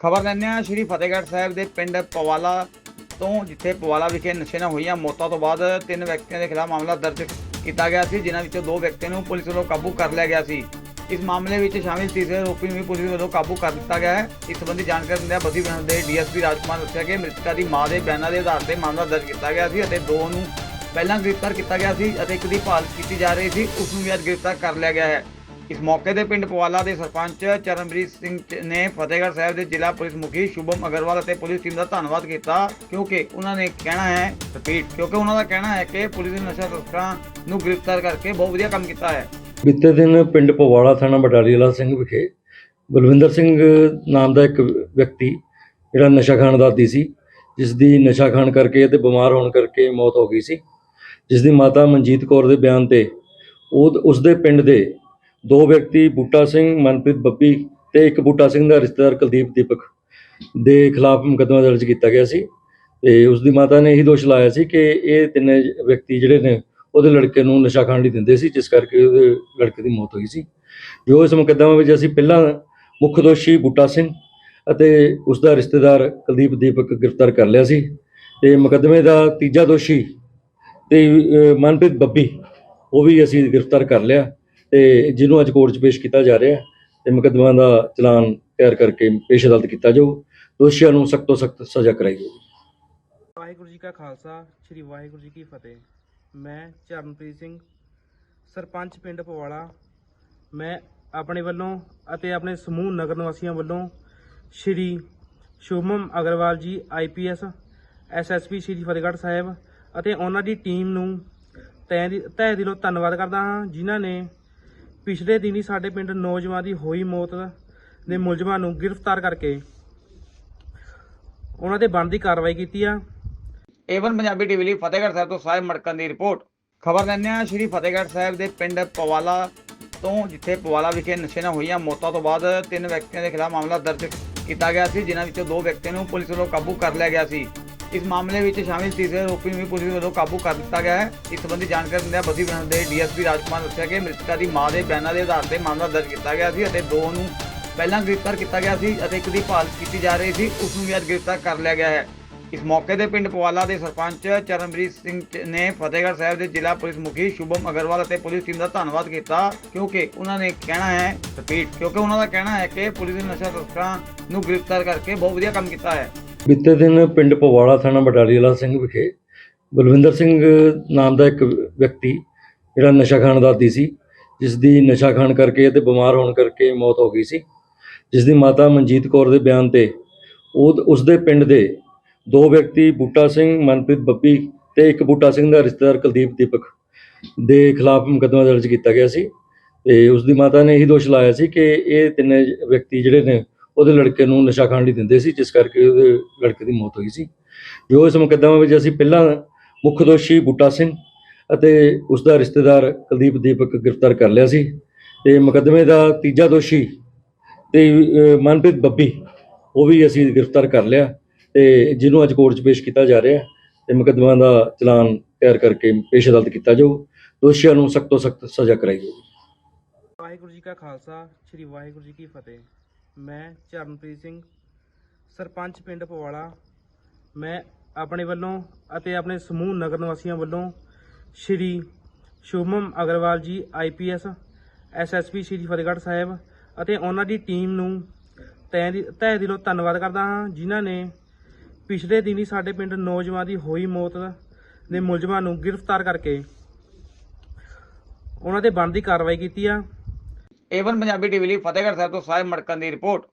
ਖਬਰ ਲੈਂਦੇ ਹਾਂ, ਸ਼੍ਰੀ ਫਤਿਹਗੜ੍ਹ ਸਾਹਿਬ ਦੇ ਪਿੰਡ ਪਵਾਲਾ ਤੋਂ, ਜਿੱਥੇ ਪਵਾਲਾ ਵਿਖੇ ਨਸ਼ੇ ਨਾਲ ਹੋਈਆਂ ਮੌਤਾਂ ਤੋਂ ਬਾਅਦ ਤਿੰਨ ਵਿਅਕਤੀਆਂ ਦੇ ਖਿਲਾਫ ਮਾਮਲਾ ਦਰਜ ਕੀਤਾ ਗਿਆ ਸੀ, ਜਿਨ੍ਹਾਂ ਵਿੱਚੋਂ ਦੋ ਵਿਅਕਤੀਆਂ ਨੂੰ ਪੁਲਿਸ ਵੱਲੋਂ ਕਾਬੂ ਕਰ ਲਿਆ ਗਿਆ ਸੀ। ਇਸ ਮਾਮਲੇ ਵਿੱਚ ਸ਼ਾਮਿਲ ਤੀਸਰੇ ਆਰੋਪੀ ਨੂੰ ਵੀ ਪੁਲਿਸ ਵੱਲੋਂ ਕਾਬੂ ਕਰ ਦਿੱਤਾ ਗਿਆ ਹੈ। ਇਸ ਸੰਬੰਧੀ ਜਾਣਕਾਰੀ ਦਿੰਦਿਆਂ ਬਸੀ ਵਿਭਾਗ ਦੇ ਡੀਐਸਪੀ ਰਾਜਕੁਮਾਰ ਦੱਸਿਆ ਕਿ ਮ੍ਰਿਤਕਾ ਦੀ ਮਾਂ ਦੇ ਬਿਆਨਾਂ ਦੇ ਆਧਾਰ ਤੇ ਮਾਮਲਾ ਦਰਜ ਕੀਤਾ ਗਿਆ ਸੀ ਅਤੇ ਦੋ ਨੂੰ ਪਹਿਲਾਂ ਗ੍ਰਿਫਤਾਰ ਕੀਤਾ ਗਿਆ ਸੀ ਅਤੇ ਇੱਕ ਦੀ ਭਾਲ ਕੀਤੀ ਜਾ ਰਹੀ ਸੀ, ਉਸ ਨੂੰ ਵੀ ਅੱਜ ਗ੍ਰਿਫਤਾਰ ਕਰ ਲਿਆ ਗਿਆ ਹੈ। ਇਸ ਮੌਕੇ ਤੇ ਪਿੰਡ ਪਵਾਲਾ ਦੇ ਸਰਪੰਚ ਚਰਨਬੀਰ ਸਿੰਘ ਨੇ ਫਤਿਹਗੜ੍ਹ ਸਾਹਿਬ ਦੇ ਜ਼ਿਲ੍ਹਾ ਪੁਲਿਸ ਮੁਖੀ ਸ਼ੁਭਮ ਅਗਰਵਾਲ ਅਤੇ ਪੁਲਿਸ ਟੀਮ ਦਾ ਧੰਨਵਾਦ ਕੀਤਾ, ਕਿਉਂਕਿ ਉਹਨਾਂ ਨੇ ਕਹਿਣਾ ਹੈ ਰਿਪੀਟ ਕਿਉਂਕਿ ਉਹਨਾਂ ਦਾ ਕਹਿਣਾ ਹੈ ਕਿ ਪੁਲਿਸ ਨੇ ਨਸ਼ਾ ਤਸਕਰਾਂ ਨੂੰ ਗ੍ਰਿਫਤਾਰ ਕਰਕੇ ਬਹੁਤ ਵਧੀਆ ਕੰਮ ਕੀਤਾ ਹੈ। ਬੀਤੇ ਦਿਨ ਪਿੰਡ ਪਵਾੜਾ ਥਾਣਾ ਬਟਾਲੀਵਾਲਾ ਸਿੰਘ ਵਿਖੇ ਬਲਵਿੰਦਰ ਸਿੰਘ ਨਾਮ ਦਾ ਇੱਕ ਵਿਅਕਤੀ ਜਿਹੜਾ ਨਸ਼ਾ ਖਾਣ ਦਾ ਆਦੀ ਸੀ ਜਿਸ ਦੀ ਨਸ਼ਾ ਖਾਣ ਕਰਕੇ ਤੇ ਬਿਮਾਰ ਹੋਣ ਕਰਕੇ ਮੌਤ ਹੋ ਗਈ ਸੀ ਜਿਸ ਦੀ ਮਾਤਾ ਮਨਜੀਤ ਕੌਰ ਦੇ ਬਿਆਨ ਤੇ ਉਹ ਉਸ ਦੇ ਪਿੰਡ ਦੇ ਦੋ ਵਿਅਕਤੀ, ਬੂਟਾ ਸਿੰਘ, ਮਨਪ੍ਰੀਤ ਬੱਬੀ ਤੇ ਇੱਕ ਬੂਟਾ ਸਿੰਘ ਦਾ ਰਿਸ਼ਤੇਦਾਰ ਕੁਲਦੀਪ ਦੀਪਕ ਦੇ ਖਿਲਾਫ ਮੁਕੱਦਮਾ ਦਰਜ ਕੀਤਾ ਗਿਆ ਸੀ ਤੇ ਉਸ ਦੀ ਮਾਤਾ ਨੇ ਇਹੀ ਦੋਸ਼ ਲਾਇਆ ਸੀ ਕਿ ਇਹ ਤਿੰਨੇ ਵਿਅਕਤੀ ਜਿਹੜੇ ਨੇ ਉਹਦੇ ਲੜਕੇ ਨੂੰ ਨਸ਼ਾ ਖਾਣ ਲਈ ਦਿੰਦੇ ਸੀ, ਜਿਸ ਕਰਕੇ ਉਹਦੇ ਲੜਕੇ ਦੀ ਮੌਤ ਹੋਈ ਸੀ। ਜੋ ਇਸ ਮੁਕੱਦਮੇ ਵਿੱਚ ਅਸੀਂ ਪਹਿਲਾਂ ਮੁੱਖ ਦੋਸ਼ੀ ਬੂਟਾ ਸਿੰਘ ਅਤੇ ਉਸ ਦਾ ਰਿਸ਼ਤੇਦਾਰ ਕੁਲਦੀਪ ਦੀਪਕ ਗ੍ਰਿਫਤਾਰ ਕਰ ਲਿਆ ਸੀ ਤੇ ਮੁਕੱਦਮੇ ਦਾ ਤੀਜਾ ਦੋਸ਼ੀ ਤੇ ਮਨਪ੍ਰੀਤ ਬੱਬੀ, ਉਹ ਵੀ ਅਸੀਂ ਗ੍ਰਿਫਤਾਰ ਕਰ ਲਿਆ। ਤੇ ਜਿਹਨੂੰ ਅੱਜ ਕੋਰਟ 'ਚ ਪੇਸ਼ ਕੀਤਾ ਜਾ ਰਿਹਾ ਹੈ, ਤੇ ਮੁਕੱਦਮਾ ਦਾ ਚਲਾਨ ਤਿਆਰ ਕਰਕੇ ਪੇਸ਼ ਅਦਾਲਤ ਕੀਤਾ ਜਾਊ। ਦੋਸ਼ੀਆਂ ਨੂੰ ਸਖਤ ਤੋਂ ਸਖਤ ਸਜ਼ਾ ਕਰਾਈ ਜਾਊਗੀ ਵਾਹਿਗੁਰੂ ਜੀ ਕਾ ਖਾਲਸਾ, ਸ੍ਰੀ ਵਾਹਿਗੁਰੂ ਜੀ ਕੀ ਫਤਿਹ। ਮੈਂ ਚਰਨਪ੍ਰੀਤ ਸਿੰਘ, ਸਰਪੰਚ ਪਿੰਡ ਪਵਾਲਾ ਮੈਂ ਆਪਣੇ ਵੱਲੋਂ ਅਤੇ ਆਪਣੇ ਸਮੂਹ ਨਗਰ ਨਿਵਾਸੀਆਂ ਵੱਲੋਂ ਸ੍ਰੀ ਸ਼ੁਭਮ ਅਗਰਵਾਲ ਜੀ ਆਈਪੀਐਸ ਐਸਐਸਪੀ ਸ੍ਰੀ ਫਤਿਹਗੜ੍ਹ ਸਾਹਿਬ ਅਤੇ ਉਹਨਾਂ ਦੀ ਟੀਮ ਨੂੰ ਤਹਿ ਦਿ- ਤਹਿ ਦਿਲੋਂ ਧੰਨਵਾਦ ਕਰਦਾ ਹਾਂ, ਜਿਨ੍ਹਾਂ ਨੇ ਪਿਛਲੇ ਦਿਨੀ ਸਾਡੇ ਪਿੰਡ ਨੌਜਵਾਨ ਦੀ ਹੋਈ ਮੌਤ ਦੇ ਮੁਲਜ਼ਮਾਂ ਨੂੰ ਗ੍ਰਿਫਤਾਰ ਕਰਕੇ ਉਹਨਾਂ ਤੇ ਬਣਦੀ ਕਾਰਵਾਈ ਕੀਤੀ ਆ। ਏਵਨ ਪੰਜਾਬੀ ਟੀਵੀ ਲਈ ਫਤਿਹਗੜ੍ਹ ਸਾਹਿਬ ਤੋਂ ਸਾਹਿਬ ਮੜਕਨ ਦੀ ਰਿਪੋਰਟ। ਖਬਰ ਲੈਂਦੇ ਹਾਂ, ਸ਼੍ਰੀ ਫਤਿਹਗੜ੍ਹ ਸਾਹਿਬ ਦੇ ਪਿੰਡ ਪਵਾਲਾ ਤੋਂ, ਜਿੱਥੇ ਪਵਾਲਾ ਵਿਖੇ ਨਸ਼ੇ ਨਾਲ ਹੋਈਆਂ ਮੌਤਾਂ ਤੋਂ ਬਾਅਦ ਤਿੰਨ ਵਿਅਕਤੀਆਂ ਦੇ ਖਿਲਾਫ ਮਾਮਲਾ ਦਰਜ ਕੀਤਾ ਗਿਆ ਸੀ, ਜਿਨ੍ਹਾਂ ਵਿੱਚੋਂ ਦੋ ਵਿਅਕਤੀਆਂ ਨੂੰ ਪੁਲਿਸ ਵੱਲੋਂ ਕਾਬੂ ਕਰ ਲਿਆ ਗਿਆ ਸੀ। ਇਸ ਮਾਮਲੇ ਵਿੱਚ ਸ਼ਾਮਿਲ ਤੀਸਰੇ ਆਰੋਪੀ ਨੂੰ ਵੀ ਪੁਲਿਸ ਵੱਲੋਂ ਕਾਬੂ ਕਰ ਲਿੱਤਾ ਗਿਆ ਹੈ। ਇਸ ਸੰਬੰਧੀ ਜਾਣਕਾਰੀ ਦਿੰਦਿਆਂ ਬਸੀ ਵਿਭਾਗ ਦੇ ਡੀਐਸਪੀ ਰਾਜਕੁਮਾਰ ਦੱਸਿਆ ਕਿ ਮ੍ਰਿਤਕਾ ਦੀ ਮਾਂ ਦੇ ਬਿਆਨਾਂ ਦੇ ਆਧਾਰ ਤੇ ਮਾਮਲਾ ਦਰਜ ਕੀਤਾ ਗਿਆ ਸੀ ਅਤੇ ਦੋ ਨੂੰ ਪਹਿਲਾਂ ਗ੍ਰਿਫਤਾਰ ਕੀਤਾ ਗਿਆ ਸੀ ਅਤੇ ਇੱਕ ਦੀ ਭਾਲ ਕੀਤੀ ਜਾ ਰਹੀ ਸੀ, ਉਸ ਨੂੰ ਵੀ ਅੱਜ ਗ੍ਰਿਫਤਾਰ ਕਰ ਲਿਆ ਗਿਆ ਹੈ। ਇਸ ਮੌਕੇ ਤੇ ਪਿੰਡ ਪਵਾਲਾ ਦੇ ਸਰਪੰਚ ਚਰਨਪ੍ਰੀਤ ਸਿੰਘ ਨੇ ਫਤਿਹਗੜ੍ਹ ਸਾਹਿਬ ਦੇ ਜ਼ਿਲ੍ਹਾ ਪੁਲਿਸ ਮੁਖੀ ਸ਼ੁਭਮ ਅਗਰਵਾਲ ਅਤੇ ਪੁਲਿਸ ਟੀਮ ਦਾ ਧੰਨਵਾਦ ਕੀਤਾ, ਕਿਉਂਕਿ ਉਹਨਾਂ ਨੇ ਕਹਿਣਾ ਹੈ ਰਿਪੀਟ ਕਿਉਂਕਿ ਉਹਨਾਂ ਦਾ ਕਹਿਣਾ ਹੈ ਕਿ ਪੁਲਿਸ ਨੇ ਨਸ਼ਾ ਤਸਕਰਾਂ ਨੂੰ ਗ੍ਰਿਫਤਾਰ ਕਰਕੇ ਬਹੁਤ ਵਧੀਆ ਕੰਮ ਕੀਤਾ ਹੈ। ਬੀਤੇ ਦਿਨ ਪਿੰਡ ਪਵਾੜਾ ਥਾਣਾ ਬਟਾਲੀਵਾਲਾ ਸਿੰਘ ਵਿਖੇ ਬਲਵਿੰਦਰ ਸਿੰਘ ਨਾਮ ਦਾ ਇੱਕ ਵਿਅਕਤੀ, ਜਿਹੜਾ ਨਸ਼ਾ ਖਾਣ ਦਾ ਆਦੀ ਸੀ ਜਿਸ ਦੀ ਨਸ਼ਾ ਖਾਣ ਕਰਕੇ ਅਤੇ ਬਿਮਾਰ ਹੋਣ ਕਰਕੇ ਮੌਤ ਹੋ ਗਈ ਸੀ। ਜਿਸ ਦੀ ਮਾਤਾ ਮਨਜੀਤ ਕੌਰ ਦੇ ਬਿਆਨ ਤੇ ਉਹ ਉਸ ਦੇ ਪਿੰਡ ਦੇ ਦੋ ਵਿਅਕਤੀ, ਬੂਟਾ ਸਿੰਘ, ਮਨਪ੍ਰੀਤ ਬੱਬੀ ਤੇ ਇੱਕ ਬੂਟਾ ਸਿੰਘ ਦਾ ਰਿਸ਼ਤੇਦਾਰ ਕੁਲਦੀਪ ਦੀਪਕ ਦੇ ਖਿਲਾਫ ਮੁਕੱਦਮਾ ਦਰਜ ਕੀਤਾ ਗਿਆ ਸੀ। ਤੇ ਉਸ ਦੀ ਮਾਤਾ ਨੇ ਇਹੀ ਦੋਸ਼ ਲਾਇਆ ਸੀ ਕਿ ਇਹ ਤਿੰਨੇ ਵਿਅਕਤੀ ਜਿਹੜੇ ਨੇ ਉਹਦੇ ਲੜਕੇ ਨੂੰ ਨਸ਼ਾ ਖਾਣ ਲਈ ਦਿੰਦੇ ਸੀ, ਜਿਸ ਕਰਕੇ ਉਹਦੇ ਲੜਕੇ ਦੀ ਮੌਤ ਹੋਈ ਸੀ। ਜੋ ਇਸ ਮੁਕੱਦਮੇ ਵਿੱਚ ਅਸੀਂ ਪਹਿਲਾਂ ਮੁੱਖ ਦੋਸ਼ੀ ਬੂਟਾ ਸਿੰਘ ਅਤੇ ਉਸ ਦਾ ਰਿਸ਼ਤੇਦਾਰ ਕੁਲਦੀਪ ਦੀਪਕ ਗ੍ਰਿਫਤਾਰ ਕਰ ਲਿਆ ਸੀ। ਤੇ ਮੁਕੱਦਮੇ ਦਾ ਤੀਜਾ ਦੋਸ਼ੀ ਤੇ ਮਨਪ੍ਰੀਤ ਬੱਬੀ, ਉਹ ਵੀ ਅਸੀਂ ਗ੍ਰਿਫਤਾਰ ਕਰ ਲਿਆ ਤੇ ਜਿਹਨੂੰ ਅੱਜ ਕੋਰਟ 'ਚ ਪੇਸ਼ ਕੀਤਾ ਜਾ ਰਿਹਾ ਹੈ ਤੇ ਮੁਕੱਦਮਾ ਦਾ ਚਲਾਨ ਤਿਆਰ ਕਰਕੇ ਪੇਸ਼ ਅਦਾਲਤ ਕੀਤਾ ਜਾਊ। ਦੋਸ਼ੀਆਂ ਨੂੰ ਸਖਤ ਤੋਂ ਸਖਤ ਸਜ਼ਾ ਕਰਾਈ ਜਾਊਗੀ ਵਾਹਿਗੁਰੂ ਜੀ ਕਾ ਖਾਲਸਾ, ਸ੍ਰੀ ਵਾਹਿਗੁਰੂ ਜੀ ਕੀ ਫਤਿਹ। ਮੈਂ ਚਰਨਪ੍ਰੀਤ ਸਿੰਘ, ਸਰਪੰਚ ਪਿੰਡ ਪਵਾਲਾ। ਮੈਂ ਆਪਣੇ ਵੱਲੋਂ ਅਤੇ ਆਪਣੇ ਸਮੂਹ ਨਗਰ ਨਿਵਾਸੀਆਂ ਵੱਲੋਂ ਸ੍ਰੀ ਸ਼ੁਭਮ ਅਗਰਵਾਲ ਜੀ ਆਈਪੀਐਸ ਐਸਐਸਪੀ ਸ੍ਰੀ ਫਤਿਹਗੜ੍ਹ ਸਾਹਿਬ ਅਤੇ ਉਹਨਾਂ ਦੀ ਟੀਮ ਨੂੰ ਤਹਿ ਦਿ- ਤਹਿ ਦਿਲੋਂ ਧੰਨਵਾਦ ਕਰਦਾ ਹਾਂ, ਜਿਨ੍ਹਾਂ ਨੇ ਪਿਛਲੇ ਦਿਨੀ ਸਾਡੇ ਪਿੰਡ ਨੌਜਵਾਨ ਦੀ ਹੋਈ ਮੌਤ ਦੇ ਮੁਲਜ਼ਮਾਂ ਨੂੰ ਗ੍ਰਿਫਤਾਰ ਕਰਕੇ ਉਹਨਾਂ ਤੇ ਬਣਦੀ ਕਾਰਵਾਈ ਕੀਤੀ ਆ। ਏਵਨ ਪੰਜਾਬੀ ਟੀਵੀ ਲਈ ਫਤਿਹਗੜ੍ਹ ਸਾਹਿਬ ਤੋਂ ਸਾਹਿਬ ਮੜਕਨ ਦੀ ਰਿਪੋਰਟ।